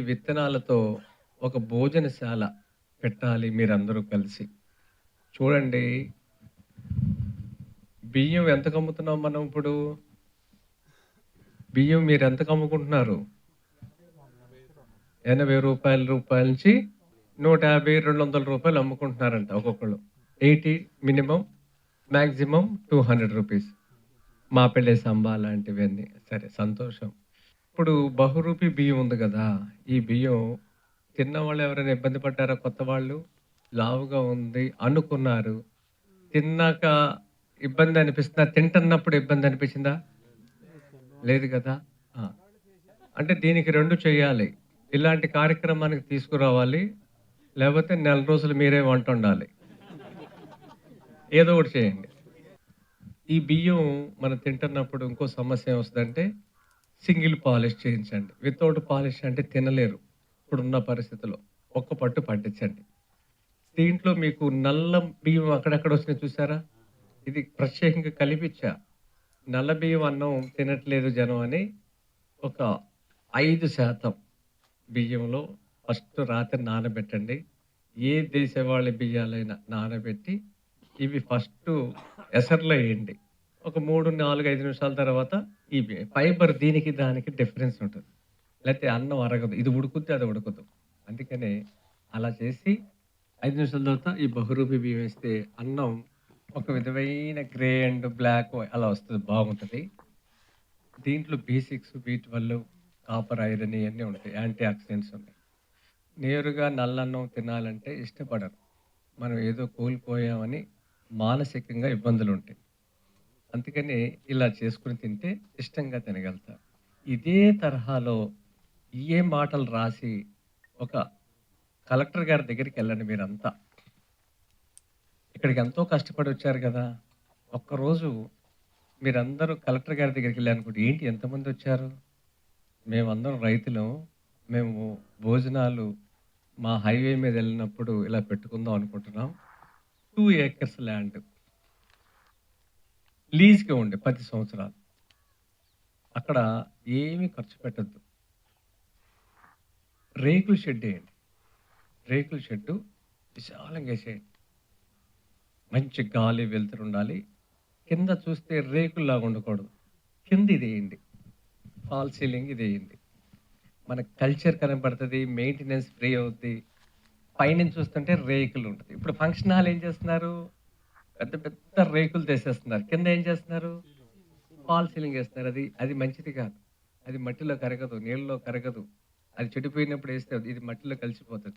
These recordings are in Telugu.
విత్తనాలతో ఒక భోజనశాల పెట్టాలి మీరందరూ కలిసి. చూడండి. బియ్యం ఎంత కమ్ముతున్నాం మనం ఇప్పుడు? బియ్యం మీరు ఎంత కమ్ముకుంటున్నారు? ఎనభై రూపాయల రూపాయల నుంచి నూట యాభై రెండు వందల రూపాయలు అమ్ముకుంటున్నారంట ఒక్కొక్కళ్ళు. Eighty minimum maximum two hundred rupees. Mappillai Samba లాంటివన్నీ. సరే సంతోషం. ఇప్పుడు బహురూపి బియ్యం ఉంది కదా ఈ బియ్యం తిన్న వాళ్ళు ఎవరైనా ఇబ్బంది పడ్డారా? కొత్త వాళ్ళు లావుగా ఉంది అనుకున్నారు. తిన్నాక ఇబ్బంది అనిపిస్తుందా? తింటున్నప్పుడు ఇబ్బంది అనిపించిందా? లేదు కదా? అంటే దీనికి రెండు చేయాలి. ఇలాంటి కార్యక్రమానికి తీసుకురావాలి. లేకపోతే నెల రోజులు మీరే వంట ఉండాలి ఏదో ఒకటి చేయండి. ఈ బియ్యం మనం తింటున్నప్పుడు ఇంకో సమస్య ఏమొస్తుందంటే సింగిల్ పాలిష్ చేయించండి. వితౌట్ పాలిష్ అంటే తినలేరు. ఇప్పుడున్న పరిస్థితిలో ఒక్క పట్టు పట్టించండి. దీంట్లో మీకు నల్ల బియ్యం అక్కడక్కడ వచ్చిన చూసారా? ఇది ప్రత్యేకంగా కలిపిచ్చా. నల్ల బియ్యం అన్నం తినట్లేదు జనం అని ఒక ఐదు శాతం బియ్యంలో ఫస్ట్ రాత్రి నానబెట్టండి. ఏ దేశ వాళ్ళ బియ్యాలైనా నానబెట్టి ఇవి ఫస్ట్ ఎసర్లో వేయండి. ఒక మూడు నాలుగు ఐదు నిమిషాల తర్వాత ఈ ఫైబర్ దీనికి దానికి డిఫరెన్స్ ఉంటుంది. లేకపోతే అన్నం అరగదు. ఇది ఉడుకుద్ది అది ఉడకదు. అందుకనే అలా చేసి ఐదు నిమిషాల తర్వాత ఈ బహురూపి బియ్యం వేస్తే అన్నం ఒక విధమైన గ్రే అండ్ బ్లాక్ అలా వస్తుంది. బాగుంటుంది. దీంట్లో B six B twelve copper iron ఇవన్నీ ఉంటాయి. యాంటీ ఆక్సిడెంట్స్ ఉన్నాయి నేరుగా నల్లన్నం తినాలంటే ఇష్టపడరు. మనం ఏదో కోల్పోయామని మానసికంగా ఇబ్బందులు ఉంటాయి. అందుకని ఇలా చేసుకుని తింటే ఇష్టంగా తినగలుగుతా. ఇదే తరహాలో ఏ మాటలు రాసి ఒక కలెక్టర్ గారి దగ్గరికి వెళ్ళండి మీరంతా. ఇక్కడికి ఎంతో కష్టపడి వచ్చారు కదా. ఒక్కరోజు మీరందరూ కలెక్టర్ గారి దగ్గరికి వెళ్ళారనుకుంటే ఏంటి ఎంతమంది వచ్చారు? మేమందరం రైతులం. మేము భోజనాలు మా హైవే మీద వెళ్ళినప్పుడు ఇలా పెట్టుకుందాం అనుకుంటున్నాం. Two acres land. లీజ్గా ఉండే పది సంవత్సరాలు. అక్కడ ఏమీ ఖర్చు పెట్టద్దు. రేకుల షెడ్ వేయండి. రేకుల షెడ్డు విశాలంగా వేసేయండి. మంచి గాలి వెలుతురు ఉండాలి. కింద చూస్తే రేకుల్లాగా ఉండకూడదు. కింద ఇది వేయండి. ఫాల్ సీలింగ్ ఇది వేయండి. మన కల్చర్ కనబడుతుంది మెయింటెనెన్స్ ఫ్రీ అవుద్ది. పైనుంచి చూస్తుంటే రేకులు ఉంటుంది. ఇప్పుడు ఫంక్షన్ హాల్ ఏం చేస్తున్నారు? పెద్ద పెద్ద రేకులు తెసేస్తున్నారు. కింద ఏం చేస్తున్నారు? ఫాల్ సీలింగ్ వేస్తున్నారు. అది అది మంచిది కాదు. అది మట్టిలో కరగదు నీళ్ళలో కరగదు. అది చెడిపోయినప్పుడు వేస్తే ఇది మట్టిలో కలిసిపోతుంది.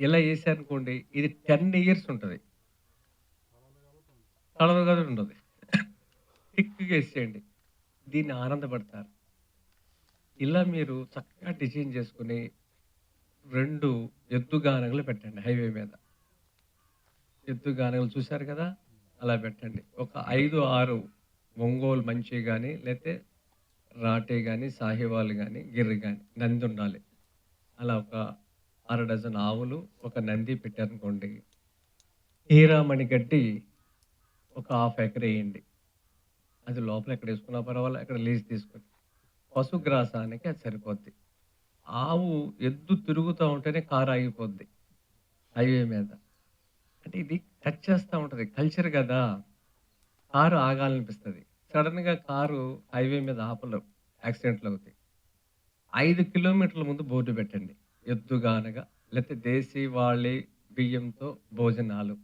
ఇలా వేసారనుకోండి ఇది టెన్ ఇయర్స్ ఉంటుంది. కలవ కదా ఉండదు. థిక్గా వేసేయండి. దీన్ని ఆనందపడతారు. ఇలా మీరు చక్కగా డిజైన్ చేసుకుని రెండు ఎద్దు గానగలు పెట్టండి హైవే మీద. ఎద్దు గానగలు చూశారు కదా? అలా పెట్టండి. ఒక ఐదు ఆరు ఒంగోలు మంచి కానీ లేకపోతే రాటే కానీ సాహివాల్ కానీ గిర్రి కానీ నంది ఉండాలి. అలా ఒక అర డజన్ ఆవులు ఒక నంది పెట్టారనుకోండి హీరామణి గడ్డి ఒక హాఫ్ ఎకర్ వేయండి. అది లోపల ఎక్కడ వేసుకున్నా పర్వాలేదు ఎక్కడ లీజ్ తీసుకొని. పశుగ్రాసానికి అది సరిపోద్ది. ఆవు ఎద్దు తిరుగుతూ ఉంటేనే కారు ఆగిపోద్ది హైవే మీద. అంటే ఇది టచ్ చేస్తూ ఉంటుంది. కల్చర్ కదా. కారు ఆగాలనిపిస్తుంది. సడన్గా కారు హైవే మీద ఆపలేవు. యాక్సిడెంట్లు అవుతాయి. ఐదు కిలోమీటర్ల ముందు బోర్డు పెట్టండి. ఎద్దుగానగా లేకపోతే దేశీ వాళ్ళి బియ్యంతో భోజనాలు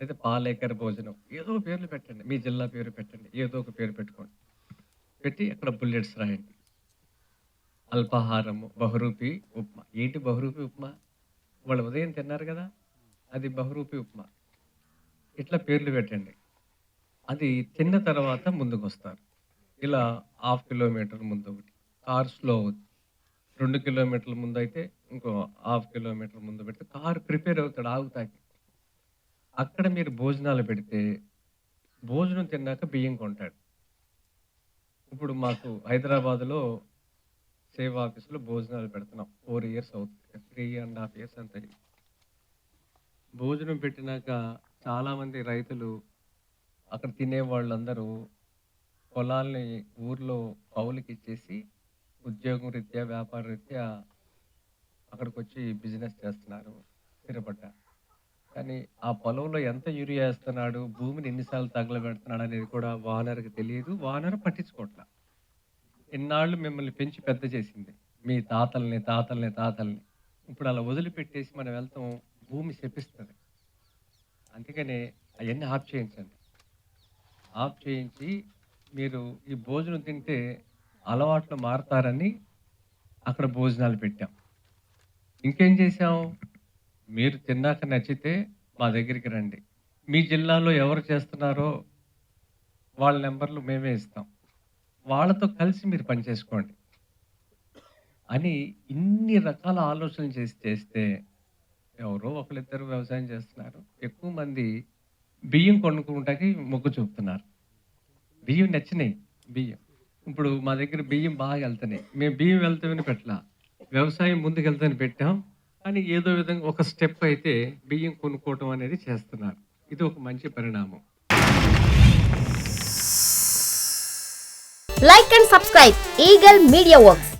లేదా పాలేకర్ భోజనం ఏదో పేర్లు పెట్టండి. మీ జిల్లా పేరు పెట్టండి. ఏదో ఒక పేరు పెట్టుకోండి. పెట్టి అక్కడ బుల్లెట్స్ రాయండి. అల్పాహారము బహురూపి ఉప్మా. ఏంటి బహురూపి ఉప్మా? వాళ్ళు ఉదయం తిన్నారు కదా. అది బహురూపి ఉప్మా. ఇట్లా పేర్లు పెట్టండి. అది తిన్న తర్వాత ముందుకు వస్తారు ఇలా హాఫ్ కిలోమీటర్ ముందు ఒకటి. కార్ స్లో అవుతుంది రెండు కిలోమీటర్ల ముందు అయితే ఇంకో హాఫ్ కిలోమీటర్ ముందు పెడితే కారు ప్రిపేర్ అవుతాడు ఆగుతాకి. అక్కడ మీరు భోజనాలు పెడితే భోజనం తిన్నాక బియ్యం కొంటాడు. ఇప్పుడు మాకు హైదరాబాద్లో సేవా ఆఫీసులో భోజనాలు పెడుతున్నాం. ఫోర్ ఇయర్స్ అవుతుంది. త్రీ అండ్ హాఫ్ ఇయర్స్ అంత. భోజనం పెట్టినాక చాలామంది రైతులు అక్కడ తినే వాళ్ళందరూ పొలాల్ని ఊర్లో కౌలుకి ఇచ్చేసి ఉద్యోగం రీత్యా వ్యాపార రీత్యా అక్కడికి వచ్చి బిజినెస్ చేస్తున్నారు స్థిరపడ్డ కానీ ఆ పొలంలో ఎంత యూరియా వేస్తున్నాడు భూమిని ఎన్నిసార్లు తగలబెడుతున్నాడు అనేది కూడా వానర్కి తెలియదు వానర్ పట్టించుకోవట్లా ఇన్నాళ్ళు మిమ్మల్ని పెంచి పెద్ద చేసింది మీ తాతల్ని తాతల్ని తాతల్ని. ఇప్పుడు అలా వదిలిపెట్టేసి మనం వెళ్తాం భూమి శపిస్తుంది. అందుకనే అవన్నీ ఆఫ్ చేయించండి. ఆఫ్ చేయించి మీరు ఈ భోజనం తింటే అలవాట్లు మారతారని అక్కడ భోజనాలు పెట్టాం. ఇంకేం చేసాం మీరు తిన్నాక నచ్చితే మా దగ్గరికి రండి. మీ జిల్లాలో ఎవరు చేస్తున్నారో వాళ్ళ నెంబర్లు మేమే ఇస్తాం. వాళ్ళతో కలిసి మీరు పనిచేసుకోండి అని ఇన్ని రకాల ఆలోచనలు చేసి చేస్తే ఎవరో ఒకరిద్దరు వ్యవసాయం చేస్తున్నారు. ఎక్కువ మంది బియ్యం కొనుక్కుంటాకి మొగ్గు చూపుతున్నారు. బియ్యం నచ్చినాయి. బియ్యం. ఇప్పుడు మా దగ్గర బియ్యం బాగా వెళ్తున్నాయి. మేము బియ్యం వెళ్తామని పెట్టలా. వ్యవసాయం ముందుకు వెళ్తామని పెట్టాం. కానీ ఏదో విధంగా ఒక స్టెప్ అయితే బియ్యం కొనుక్కోవటం అనేది చేస్తున్నారు. ఇది ఒక మంచి పరిణామం. Like and subscribe Eagle media works